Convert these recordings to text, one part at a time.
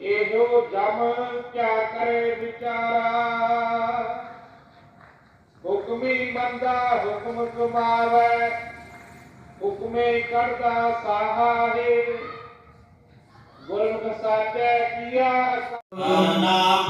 ਇਹੋ ਜਮ ਕਿਆ ਕਰੇ ਵਿਚਾਰਾ? ਹੁਕਮੀ ਮੰਦਾ ਹੁਕਮ ਕੁਮਾਰੈ ਹੁਕਮੇ ਕਰਦਾ ਸਾਹਾਰੇ ਗੁਰਮੁਖ ਸਾਚੈ ਕੀਆ ਨਾਮ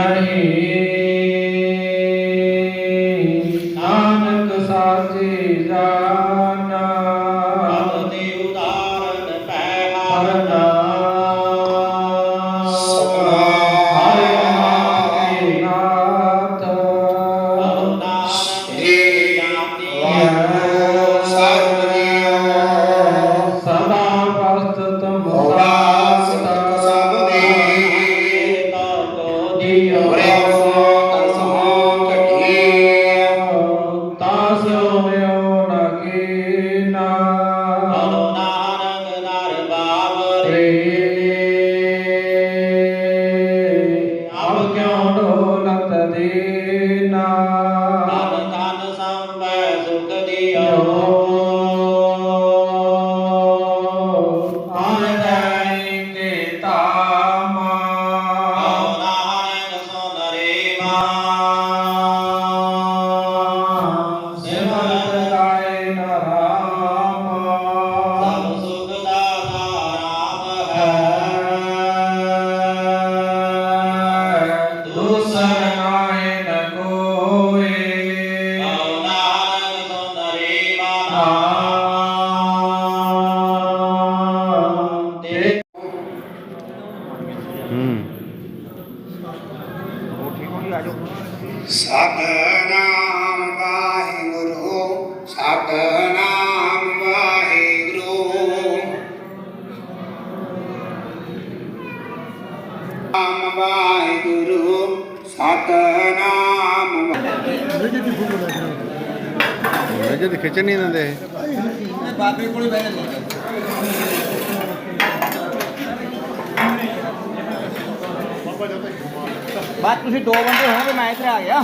ਨਹੀਂ ਨਾਨਕ ਸਾਚੀ ਜਾਨ ਆਪਨੇ ਉਦਾਰਨ ਪੈ ਹਰਨਾ ਸਦਾ ਪਸਤ ਤੁਮ ਸਤਨਾਮ ਵਾਹਿਗੁਰੂ ਸਤਨਾਮ ਵਾਹਿਗੁਰੂ। ਨਾਮ ਵਾਹਿਗੁਰੂ ਸਤਨਾਮ ਜਦ ਖਿੱਚ ਨਹੀਂ ਦਿੰਦੇ। ਬਾਅਦ ਤੁਸੀਂ ਦੋ ਬੰਦੇ ਹੋਣਗੇ ਮੈਂ ਇੱਥੇ ਆ ਗਿਆ।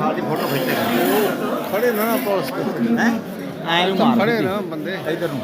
ਹਾਲ ਦੀ ਫੋਟੋ ਖਿੱਚਦੇ ਖੜੇ ਨਾ ਨਾ ਪੁਲਿਸ ਹੈ? ਐਂ ਨੂੰ ਮਾਰ ਖੜੇ ਨਾ ਬੰਦੇ। ਇਧਰ ਨੂੰ।